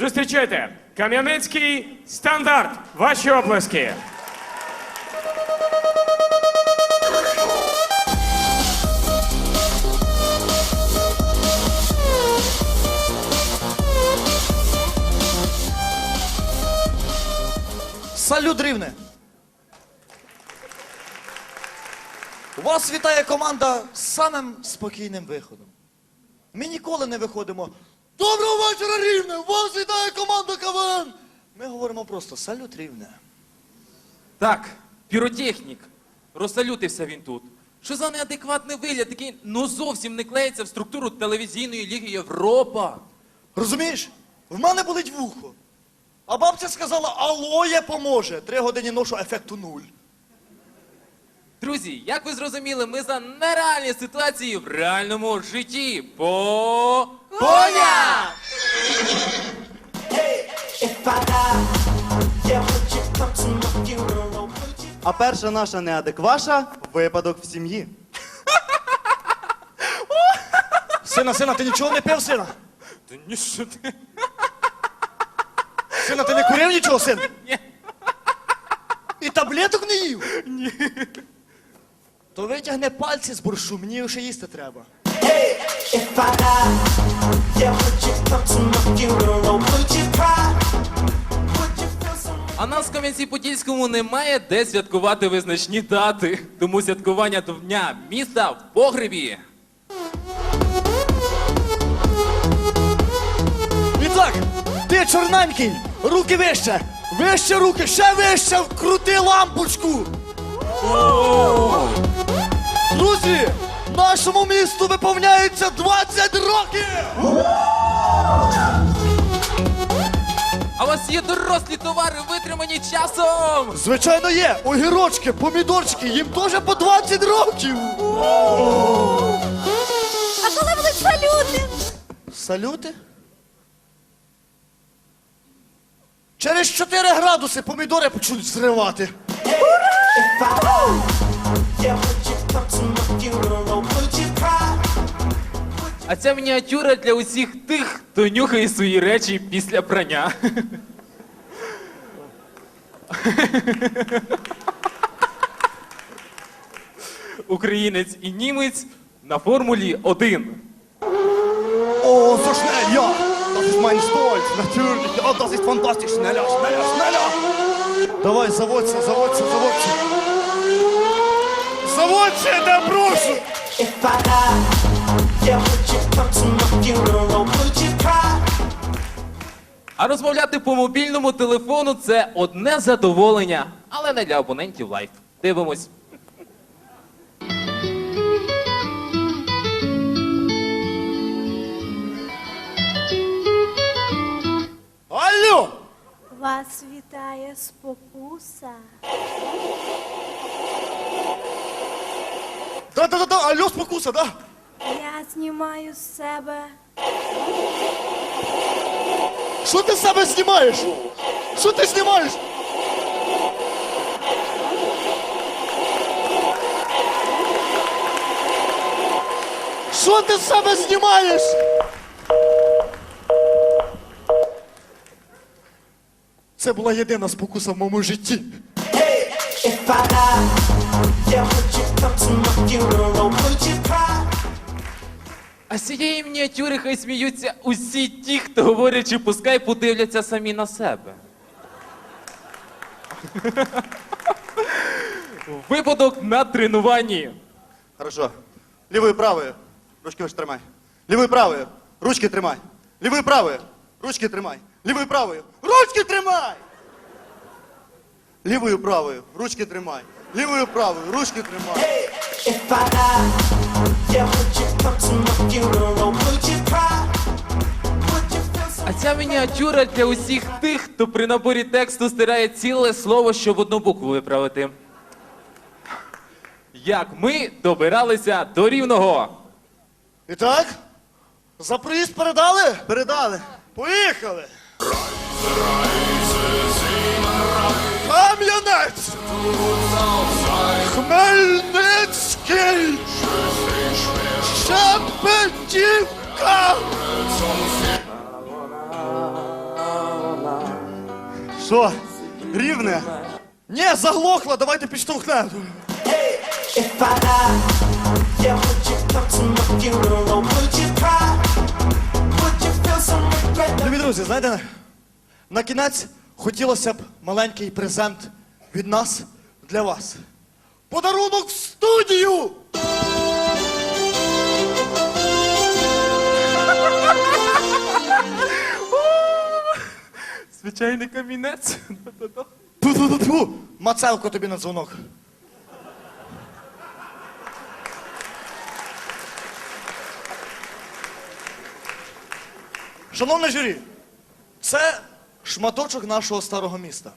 Зустрічайте Кам'янецький стандарт. Ваші оплески. Салют, рівне! Вас вітає команда з самим спокійним виходом. Ми ніколи не виходимо. Доброго вечора, рівне! Вас вітає команда КВН! Ми говоримо просто салют рівне. Так, піротехнік. Розсалютився він тут. Що за неадекватний вигляд, який ну зовсім не клеїться в структуру телевізійної ліги Європа. Розумієш? В мене болить вухо. А бабця сказала, алоє поможе. Три години ношу ефекту нуль. Друзі, як ви зрозуміли, ми за нереальні ситуації в реальному житті. По... Поня! If I die, yeah, would you come to my funeral? Would you А перша наша неадекваша випадок в сім'ї. Сина, сина, ти нічого не пив, сина? Та ні, що ти? Сина, ти не курив нічого, син? Ні. І таблеток не їв? Ні. То витягни пальці з борщу, мені ще їсти треба. If I die, yeah, would you come to my funeral? Would you cry? Would you feel some А нас в Кам'янці-Подільському немає де святкувати визначні дати. Тому святкування до дня міста в погребі. І так, ти чорненький, руки вище, вище руки, ще вище, крути лампочку. Друзі, нашому місту виповняється 20 років! А у вас є дорослі товари, витримані часом. Звичайно є, огірочки, помідорчики, їм теж по 20 років. А коли будуть салюти? Салюти? Через 4 градуси помідори почнуть зривати. if А ця мініатюра для усіх тих, хто нюхає свої речі після прання. Українець і німець на формулі 1. О, so schnell, ja! Das ist mein Stolz, natürlich. Oh, das ist fantastisch. Schneller, schneller, schneller! Давай, заводься, заводься, заводься. Заводься, я тебе прошу! If I А розмовляти по мобільному телефону це одне задоволення, але не для абонентів лайф. Дивимось. Алло! Вас вітає спокуса. Да-да-да, алло, спокуса, да? Я знімаю з себе. Що ти з себе знімаєш? Що ти знімаєш? Що ти з себе знімаєш? Це була єдина спокуса в моєму житті. If I die, з цієї мініатюри хай сміються усі ті, хто говорячи по скайпу дивляться самі на себе. Випадок на тренуванні. Хорошо. Лівою правою. Ручки вище тримай. Лівою правою. Ручки тримай. Лівою правою. Ручки тримай. Лівою правою. Ручки тримай! Лівою правою. Ручки тримай. Лівою правою. Ручки тримай. А ця мініатюра для усіх тих, хто при наборі тексту стирає ціле слово, щоб одну букву виправити. Як ми добиралися до рівного. І так, за проїзд передали? Передали. Поїхали! Кам'янець! Хмельницький! Шепетівка! Що? Рівне? Ні, заглохла, давайте підштовхнемо. If I die, yeah, would you come to my funeral? Would you cry? Would you feel some regret? Любі друзі, знаєте, на кінець хотілося б маленький презент від нас для вас. Подарунок в студію! Звичайний камінець. Ту-ту-ту-ту! Мацелко тобі на дзвонок. Шановне журі, це шматочок нашого старого міста.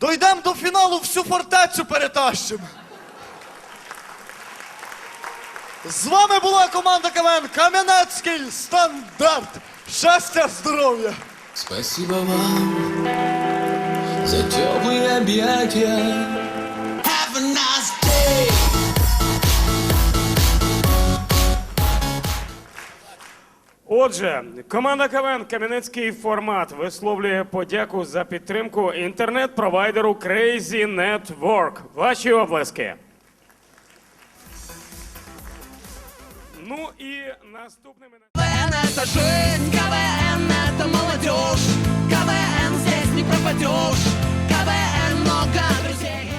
Дойдемо до фіналу, всю фортецю перетащимо. З вами була команда КВН Кам'янецький стандарт. Щастя, здоров'я! Спасибо вам за теплые объятия. Have a nice day. Отже, команда КВН Кам'янецький формат висловлює подяку за підтримку інтернет-провайдеру Crazy Network. Ваші облески. Ну і наступними. КВН это жизнь, КВН это молодежь, КВН здесь не пропадешь, КВН много друзей.